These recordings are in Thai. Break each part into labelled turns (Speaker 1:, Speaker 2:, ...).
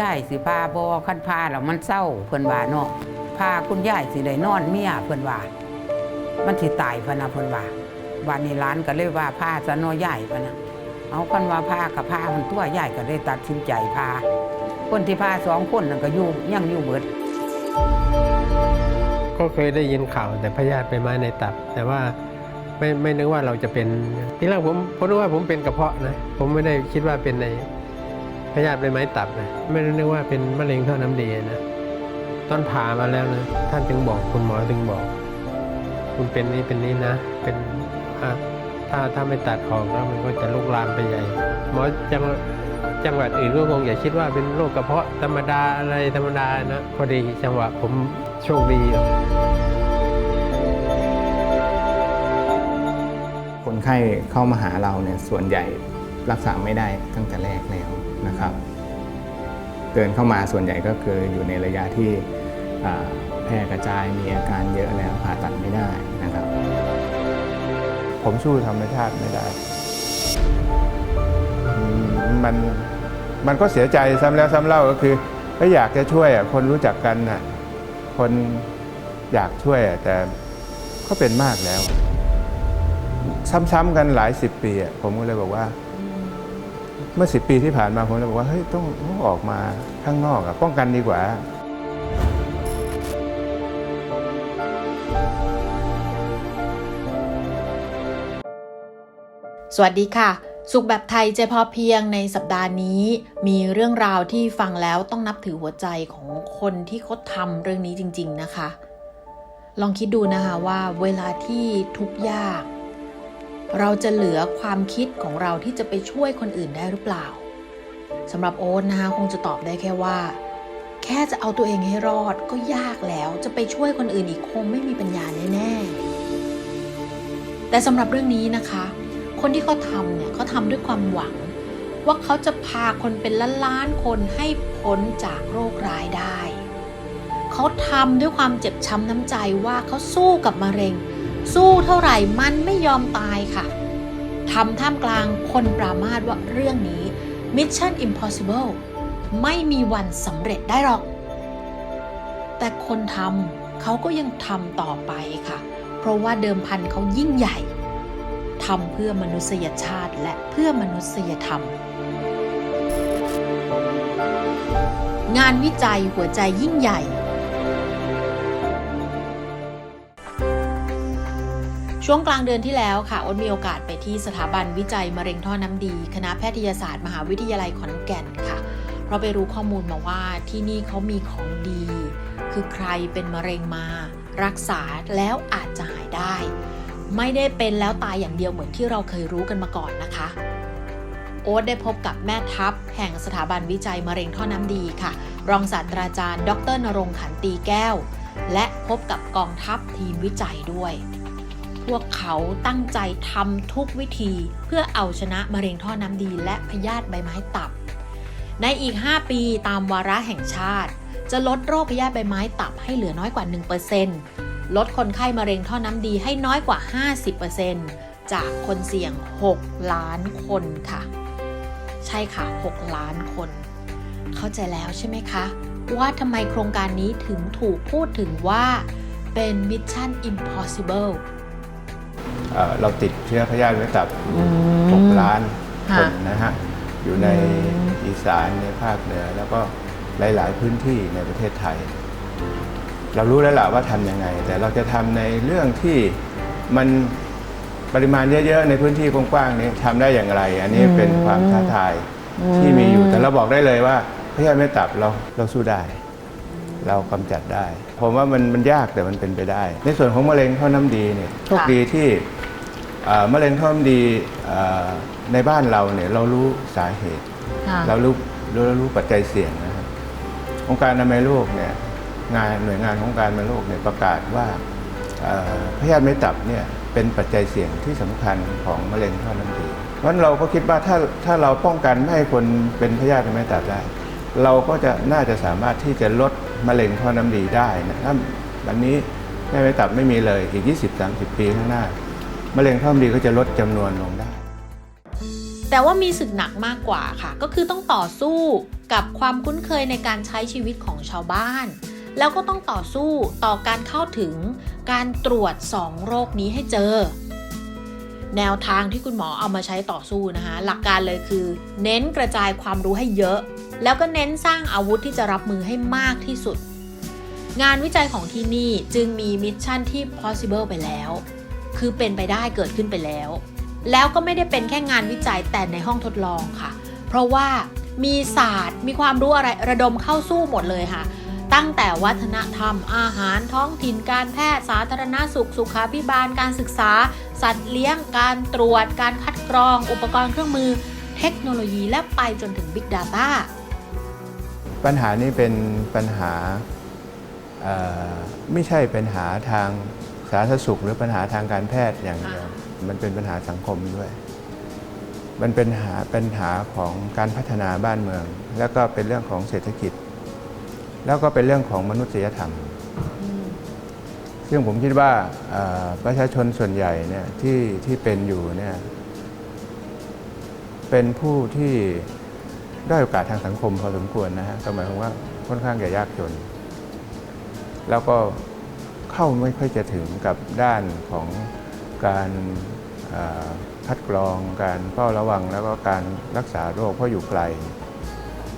Speaker 1: ยายสิพาบอคันพาแล้วมันเศร้าเพิ่นว่าเนาะพาคุณยายสิได้นอนเมียเพิ่นว่า มันสิตายพะนะเพิ่นว่าวันนี้ร้านก็เลยว่าพาซะเนอยายพะนะเอาคันว่าพากับพามันตัวยายก็เลยตัดสินใจพา คนที่พาสองคนนั่นก็อยู่ยังอยู่เบิด
Speaker 2: ก็เคยได้ยินข่าวแต่พยาธิไปไม้ในตับ แต่ว่าไม่ไม่นึกว่าเราจะเป็นที่แรกผมผมนึกว่าผมเป็นกระเพาะนะ ผมไม่ได้คิดว่าเป็นใน พยาธิไปไม้ตับนะไม่ได้นึกว่าเป็นมะเร็งท่อน้ำดีนะตอนผ่ามาแล้วนะท่านจึงบอกคุณหมอจึงบอก คุณเป็นนี้เป็นนี้นะ เป็นอะถ้าถ้าไม่ตัดออกแล้วมันก็จะลุกลามไปใหญ่ หมอจังจังหวัดอื่นก็คงอย่าคิดว่าเป็นโรคกระเพาะธรรมดาอะไรธรรมดานะ พอดีจังหวะผมโชคดี
Speaker 3: คนไข้เข้ามาหาเราเนี่ยส่วนใหญ่ รักษาไม่ได้ตั้งแต่แรกแล้วนะครับ เดินเข้ามาส่วนใหญ่ก็คืออยู่ในระยะที่แพร่กระจายมีอาการเยอะแล้วผ่าตัดไม่ได้นะครับ
Speaker 4: ผมสู้ธรรมชาติไม่ได้ มันมันก็เสียใจซ้ำแล้วซ้ำเล่าก็คือก็อยากจะช่วยอะคนรู้จักกันน่ะคนอยากช่วยแต่ก็เป็นมากแล้ว ซ้ำๆกันหลายสิบปีอะผมก็เลยบอกว่า เมื่อสิบปีที่ผ่านมาผมเลยบอกว่าเฮ้ยต้องต้องออกมาข้างนอกอะป้องกันดีกว่า
Speaker 5: สวัสดีค่ะ สุขแบบไทยใจพอเพียงในสัปดาห์นี้ มีเรื่องราวที่ฟังแล้วต้องนับถือหัวใจของคนที่เขาทำเรื่องนี้จริง ๆนะคะ ลองคิดดูนะคะว่าเวลาที่ทุกยาก เราจะเหลือความคิดของเราที่จะไปช่วยคนอื่นได้หรือเปล่าสำหรับโอ๊ตนะคะคงจะตอบได้แค่ว่า แค่จะเอาตัวเองให้รอดก็ยากแล้วจะไปช่วยคนอื่นอีกคงไม่มีปัญญาแน่ๆแต่สำหรับเรื่องนี้นะคะ คนที่เขาทำเนี่ยเขาทำด้วยความหวัง ว่าเขาจะพาคนเป็นล้านๆคนให้พ้นจากโรคร้ายได้ เขาทำด้วยความเจ็บช้ำน้ำใจว่าเขาสู้กับมะเร็ง สู้เท่าไหร่มันไม่ยอมตายค่ะทำท่ามกลางคนปรามาสว่าเรื่องนี้ Mission Impossible ไม่มีวันสำเร็จได้หรอก แต่คนทำเขาก็ยังทำต่อไปค่ะ เพราะว่าเดิมพันเขายิ่งใหญ่ทำเพื่อมนุษยชาติและเพื่อมนุษยธรรม งานวิจัยหัวใจยิ่งใหญ่ ช่วงกลางเดือนที่แล้วค่ะอ้นมีโอกาสไปที่สถาบันวิจัยมะเร็งท่อน้ำดี คณะแพทยศาสตร์ มหาวิทยาลัยขอนแก่นค่ะ เพราะไปรู้ข้อมูลมาว่าที่นี่เขามีของดี คือใครเป็นมะเร็งมา รักษาแล้วอาจจะหายได้ ไม่ได้เป็นแล้วตายอย่างเดียวเหมือนที่เราเคยรู้กันมาก่อนนะคะ โอ๊ตได้พบกับแม่ทัพ แห่งสถาบันวิจัยมะเร็งท่อน้ำดีค่ะ รองศาสตราจารย์ ดรนรงค์ขันตีแก้ว และพบกับกองทัพทีมวิจัยด้วย พวกเขาตั้งใจทำทุกวิธีเพื่อเอาชนะมะเร็งท่อน้ำดีและพยาธิใบไม้ตับ ในอีก 5 ปีตามวาระแห่งชาติ จะลดโรคพยาธิใบไม้ตับให้เหลือน้อยกว่า 1%ลดคนไข้มะเร็งท่อน้ำดีให้น้อยกว่า 50%จากคนเสี่ยง 6 ล้านคนค่ะ ใช่ค่ะ 6 ล้านคน เข้าใจแล้วใช่ไหมคะ ว่าทำไมโครงการนี้ถึงถูกพูดถึงว่าเป็น Mission Impossible
Speaker 4: เอ่อเราติดเชื้อพยาธิไว้ตับ
Speaker 5: อืม
Speaker 4: หกล้านค
Speaker 5: ค่ะ
Speaker 4: นนะฮะ อยู่ใน
Speaker 5: อืม
Speaker 4: อีสานในภาคเหนือ แล้วก็หลาย ๆ พื้นที่ในประเทศไทย เรารู้แล้วล่ะว่าทำยังไง แต่เราจะทำในเรื่องที่มันปริมาณเยอะ ๆ ในพื้นที่กว้าง ๆ นี้ทำได้อย่างไร อันนี้เป็นความท้าทายที่มีอยู่ แต่เราบอกได้เลยว่าพยาธิไม่ตับเราเราสู้ได้เรากำจัดได้ ผมว่ามันมันยากแต่มันเป็นไปได้ ในส่วนของมะเร็งท่อน้ำดีเนี่ยโชคดีที่เอ่อ มะเร็งท่อน้ำดีเอ่อในบ้านเราเนี่ยเรารู้สาเหตุ
Speaker 5: ค่ะ
Speaker 4: เรารู้เรารู้ปัจจัยเสี่ยงนะครับองค์การอนามัยโลกเนี่ยงานหน่วยงานขององค์การอนามัยโลกเนี่ยประกาศว่าเอ่อพยาธิไม่ตับเนี่ยเป็นปัจจัยเสี่ยงที่สำคัญของมะเร็งท่อน้ำดีเพราะฉะนั้นเราก็คิดว่าถ้าถ้าเราป้องกันไม่ให้คนเป็นพยาธิไม่ตับได้ เราก็จะน่าจะสามารถที่จะลดมะเร็งท่อน้ำดีได้นะถ้าวันนี้แม่ไม่ตับไม่มีเลยอีก 20-30 ปีข้างหน้า มะเร็งท่อน้ำดีก็จะลดจำนวนลงได้
Speaker 5: แต่ว่ามีศึกหนักมากกว่าค่ะ ก็คือต้องต่อสู้กับความคุ้นเคยในการใช้ชีวิตของชาวบ้าน แล้วก็ต้องต่อสู้ต่อการเข้าถึงการตรวจ 2 โรคนี้ให้เจอ แนวทางที่คุณหมอเอามาใช้ต่อสู้นะคะ หลักการเลยคือ เน้นกระจายความรู้ให้เยอะ แล้วก็เน้นสร้างอาวุธที่จะรับมือให้มากที่สุดงานวิจัยของที่นี่จึงมีมิชชั่นที่ possible ไปแล้ว คือเป็นไปได้เกิดขึ้นไปแล้ว แล้วก็ไม่ได้เป็นแค่งานวิจัยแต่ในห้องทดลองค่ะ เพราะว่ามีศาสตร์มีความรู้อะไรระดมเข้าสู้หมดเลยค่ะ ตั้งแต่วัฒนธรรม อาหารท้องถิ่นการแพทย์สาธารณสุข สุขาภิบาลการศึกษา สัตว์เลี้ยง การตรวจ การคัดกรอง อุปกรณ์เครื่องมือ เทคโนโลยีและไปจนถึง Big Data
Speaker 4: ปัญหานี้เป็นปัญหาไม่ใช่ปัญหาทาง สาธารณสุขหรือปัญหาทางการแพทย์อย่างเดียว มันเป็นปัญหาสังคมด้วย มันเป็นหาปัญหาของการพัฒนาบ้านเมือง แล้วก็เป็นเรื่องของเศรษฐกิจ แล้วก็เป็นเรื่องของมนุษยธรรม ซึ่งผมคิดว่าเอ่อประชาชนส่วนใหญ่เนี่ยที่ที่เป็นอยู่เนี่ยเป็นผู้ที่ได้อยโอกาสทางสังคมพอสมควรนะฮะก็หมายความว่าค่อนข้างจะยากจน แล้วก็ เข้าไม่ค่อยจะถึงกับด้านของการคัดกรองการเฝ้าระวังแล้วก็การรักษาโรคเพราะอยู่ไกล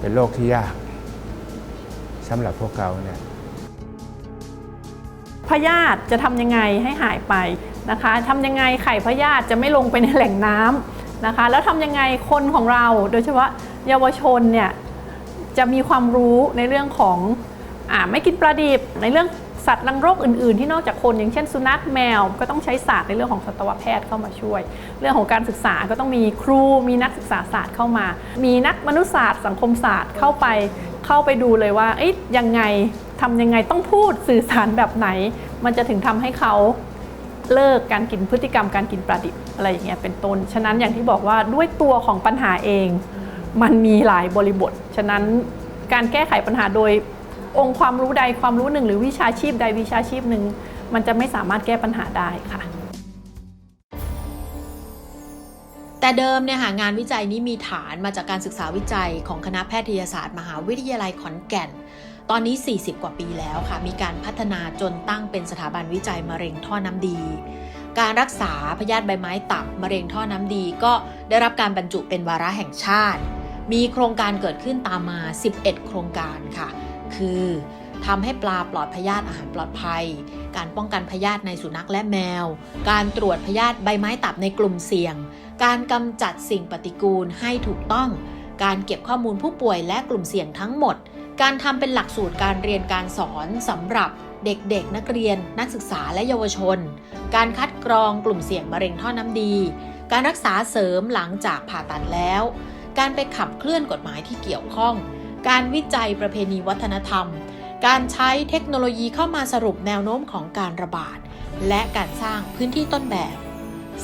Speaker 4: เป็นโรคที่ยากสำหรับพวกเขาเนี่ย
Speaker 6: พยาธิจะทำยังไงให้หายไปนะคะทำยังไงไข่พยาธิจะไม่ลงไปในแหล่งน้ำนะคะ แล้วทำยังไงคนของเราโดยเฉพาะเยาวชนเนี่ยจะมีความรู้ในเรื่องของอไม่กินปลาดิบในเรื่อง สัตว์รังโรคอื่นๆ ที่นอกจากคนอย่างเช่น สุนัขแมว ก็ต้องใช้ศาสตร์ในเรื่องของสัตวแพทย์เข้ามาช่วย เรื่องของการศึกษาก็ต้องมีครูมีนักศึกษาศาสตร์เข้ามา มีนักมนุษยศาสตร์สังคมศาสตร์เข้าไปเข้าไปดูเลยว่าเอ๊ะยังไงทำยังไงต้องพูดสื่อสารแบบไหน มันจะถึงทำให้เขาเลิกการกินพฤติกรรมการกินปลาดิบอะไรอย่างเงี้ยเป็นต้น ฉะนั้นอย่างที่บอกว่าด้วยตัวของปัญหาเอง มันมีหลายบริบท ฉะนั้นการแก้ไขปัญหาโดย องค์ความรู้ใดความรู้หนึ่ง หรือวิชาชีพใดวิชาชีพหนึ่ง มันจะไม่สามารถแก้ปัญหาได้ค่ะ
Speaker 5: แต่เดิมเนี่ยค่ะงานวิจัยนี้มีฐานมาจากการศึกษาวิจัยของคณะแพทยศาสตร์ มหาวิทยาลัยขอนแก่น ตอนนี้ 40 กว่าปีแล้วค่ะ มีการพัฒนาจนตั้งเป็นสถาบันวิจัยมะเร็งท่อน้ำดีการรักษาพยาธิใบไม้ตับมะเร็งท่อน้ำดีก็ได้รับการบรรจุเป็นวาระแห่งชาติ มีโครงการเกิดขึ้นตามมา 11 โครงการค่ะ คือทำให้ปลาปลอดพยาธิอาหารปลอดภัย การป้องกันพยาธิในสุนัขและแมว การตรวจพยาธิใบไม้ตับในกลุ่มเสี่ยง การกำจัดสิ่งปฏิกูลให้ถูกต้อง การเก็บข้อมูลผู้ป่วยและกลุ่มเสี่ยงทั้งหมด การทำเป็นหลักสูตรการเรียนการสอนสำหรับเด็กๆ นักเรียน นักศึกษาและเยาวชน การคัดกรองกลุ่มเสี่ยงมะเร็งท่อน้ำดี การรักษาเสริมหลังจากผ่าตัดแล้ว การไปขับเคลื่อนกฎหมายที่เกี่ยวข้อง การวิจัยประเพณีวัฒนธรรม การใช้เทคโนโลยีเข้ามาสรุปแนวโน้มของการระบาด และการสร้างพื้นที่ต้นแบบ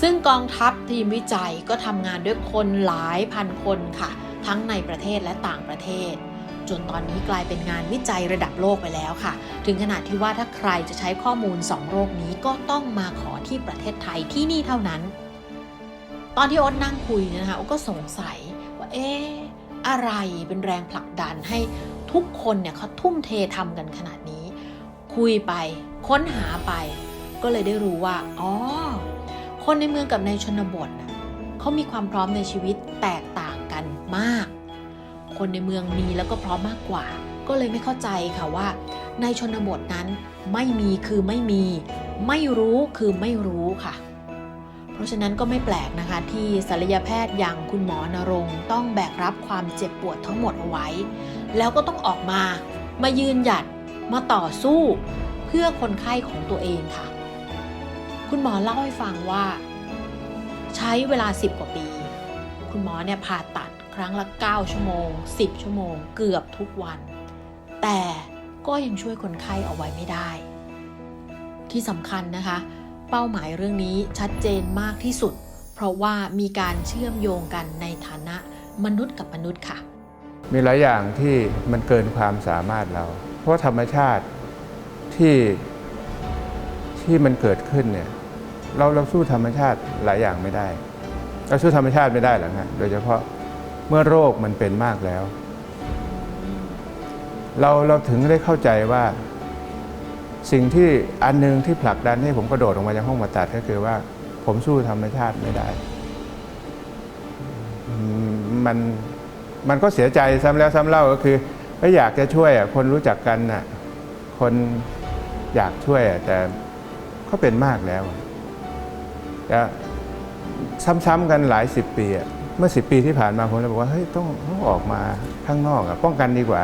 Speaker 5: ซึ่งกองทัพทีมวิจัยก็ทำงานด้วยคนหลายพันคนค่ะ ทั้งในประเทศและต่างประเทศ จนตอนนี้กลายเป็นงานวิจัยระดับโลกไปแล้วค่ะ ถึงขนาดที่ว่าถ้าใครจะใช้ข้อมูล 2 โรคนี้ก็ต้องมาขอที่ประเทศไทยที่นี่เท่านั้น ตอนที่อ้นนั่งคุยนยนะคะอ้นก็สงสัยว่าเอ๊ะ อะไรเป็นแรงผลักดันให้ทุกคนเนี่ยเขาทุ่มเททำกันขนาดนี้ คุยไปค้นหาไป ก็เลยได้รู้ว่าอ๋อคนในเมืองกับในชนบทน่ะเขามีความพร้อมในชีวิตแตกต่างกันมาก คนในเมืองมีแล้วก็พร้อมมากกว่า ก็เลยไม่เข้าใจค่ะว่า ในชนบทนั้นไม่มีคือไม่มี ไม่รู้คือไม่รู้ค่ะ เพราะฉะนั้นก็ไม่แปลกนะคะ ที่ศัลยแพทย์อย่างคุณหมอนรงค์ต้องแบกรับความเจ็บปวดทั้งหมดเอาไว้ แล้วก็ต้องออกมามายืนหยัดมาต่อสู้ เพื่อคนไข้ของตัวเองค่ะ คุณหมอเล่าให้ฟังว่า ใช้เวลา 10 กว่าปี คุณหมอเนี่ยผ่าตัดครั้งละ 9 ชั่วโมง 10 ชั่วโมง เกือบทุกวัน แต่ก็ยังช่วยคนไข้เอาไว้ไม่ได้ ที่สำคัญนะคะ เป้าหมายเรื่องนี้ชัดเจนมากที่สุด เพราะว่ามีการเชื่อมโยงกันในฐานะมนุษย์กับมนุษย์ค่ะ
Speaker 4: มีหลายอย่างที่มันเกินความสามารถเรา เพราะธรรมชาติที่ที่มันเกิดขึ้นเนี่ยเราเราสู้ธรรมชาติหลายอย่างไม่ได้ เราสู้ธรรมชาติไม่ได้หรอกฮะโดยเฉพาะเมื่อโรคมันเป็นมากแล้ว เราเราถึงได้เข้าใจว่า สิ่งที่อันหนึงที่ผลักดันให้ผมกระโดดออกมาจากห้องผ่าตัดก็คือว่า ผมสู้ธรรมชาติไม่ได้ มันมันก็เสียใจซ้ำแล้วซ้ำเล่าก็คือก็อยากจะช่วยอะคนรู้จักกันน่ะคนอยากช่วยแต่ก็เป็นมากแล้วอะจะซ้ำๆกันหลายสิบปีอะเมื่อสิบปีที่ผ่านมาผมเลยบอกว่าเฮ้ยต้องต้องออกมาข้างนอกอะป้องกันดีกว่า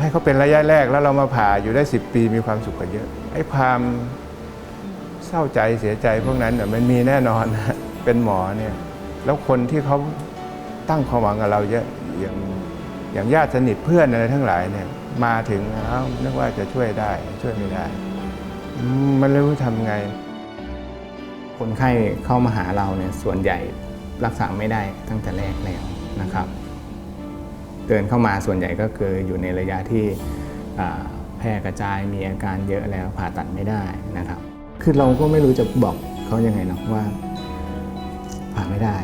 Speaker 4: ให้เขาเป็นระยะแรกแล้วเรามาผ่าอยู่ได้สิบปีมีความสุขกว่าเยอะไอ้ความเศร้าใจเสียใจพวกนั้นน่ะมันมีแน่นอนนะเป็นหมอเนี่ยแล้วคนที่เขาตั้งความหวังกับเราเยอะอย่างอย่างญาติสนิทเพื่อนอะไรทั้งหลายเนี่ยมาถึงเอ้านึกว่าจะช่วยได้ช่วยไม่ได้ มันเลยรู้ทำไง
Speaker 3: คนไข้เข้ามาหาเราเนี่ยส่วนใหญ่รักษาไม่ได้ตั้งแต่แรกแล้วนะครับ เดินเข้ามาส่วนใหญ่ก็คืออยู่ในระยะที่แพร่กระจายมีอาการเยอะแล้วผ่าตัดไม่ได้นะครับ คือเราก็ไม่รู้จะบอกเขายังไงเนาะว่าผ่าไม่ได้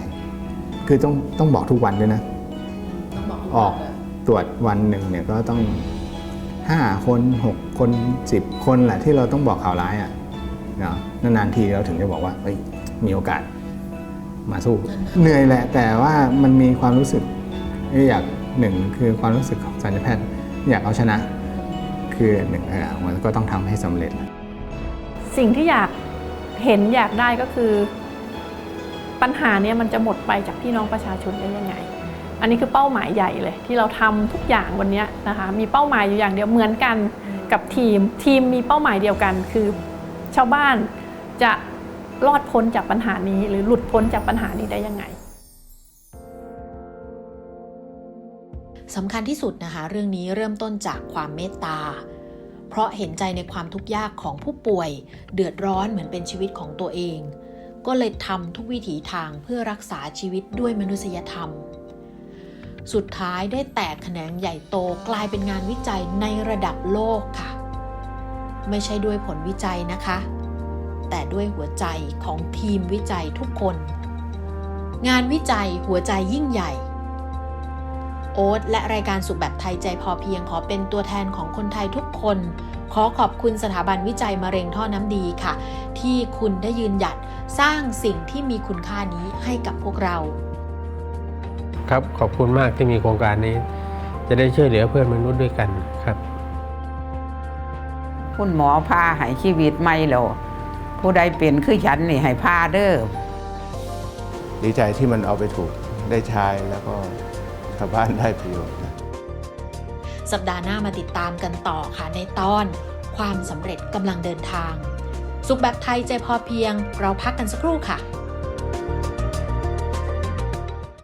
Speaker 3: คือต้องต้องบอกทุกวันด้วยนะออกตรวจวันหนึ่งเนี่ยก็ต้อง5คน6คน10คนแหละที่เราต้องบอกข่าวร้ายอะเนาะนานๆทีเราถึงจะบอกว่าเฮ้ยมีโอกาสมาสู้ เหนื่อยแหละ แต่ว่ามันมีความรู้สึกอยาก หนึ่งคือความรู้สึกของสัญญแพทย์อยากเอาชนะ คือหนึ่งอะมันก็ต้องทำให้สำเร็จ
Speaker 6: สิ่งที่อยากเห็นอยากได้ก็คือ ปัญหาเนี้ยมันจะหมดไปจากพี่น้องประชาชนได้ยังไง อันนี้คือเป้าหมายใหญ่เลย ที่เราทำทุกอย่างวันเนี้ยนะคะมีเป้าหมายอยู่อย่างเดียวเหมือนกันกับทีม ทีมมีเป้าหมายเดียวกัน คือชาวบ้านจะรอดพ้นจากปัญหานี้ หรือหลุดพ้นจากปัญหานี้ได้ยังไง
Speaker 5: สำคัญที่สุดนะคะ เรื่องนี้เริ่มต้นจากความเมตตา เพราะเห็นใจในความทุกข์ยากของผู้ป่วย เดือดร้อนเหมือนเป็นชีวิตของตัวเอง ก็เลยทำทุกวิถีทางเพื่อรักษาชีวิตด้วยมนุษยธรรม สุดท้ายได้แตกแขนงใหญ่โตกลายเป็นงานวิจัยในระดับโลกค่ะ ไม่ใช่ด้วยผลวิจัยนะคะ แต่ด้วยหัวใจของทีมวิจัยทุกคน งานวิจัยหัวใจยิ่งใหญ่ โอ๊ตและรายการสุขแบบไทยใจพอเพียงขอเป็นตัวแทนของคนไทยทุกคน ขอขอบคุณสถาบันวิจัยมะเร็งท่อน้ำดีค่ะ ที่คุณได้ยืนหยัดสร้างสิ่งที่มีคุณค่านี้ให้กับพวกเรา
Speaker 2: ครับขอบคุณมากที่มีโครงการนี้ จะได้ช่วยเหลือเพื่อนมนุษย์ด้วยกันครับ
Speaker 1: คุณหมอพาให้ชีวิตใหม่แล้วผู้ใดเป็นคือฉันนี่ให้พาเด้อ
Speaker 4: ดีใจที่มันเอาไปถูกได้ใช้แล้วก็ ชาวบ้านได้ประโยชน์นะ
Speaker 5: สัปดาห์หน้ามาติดตามกันต่อค่ะในตอน ความสำเร็จกำลังเดินทาง สุขแบบไทยใจพอเพียง เราพักกันสักครู่ค่ะ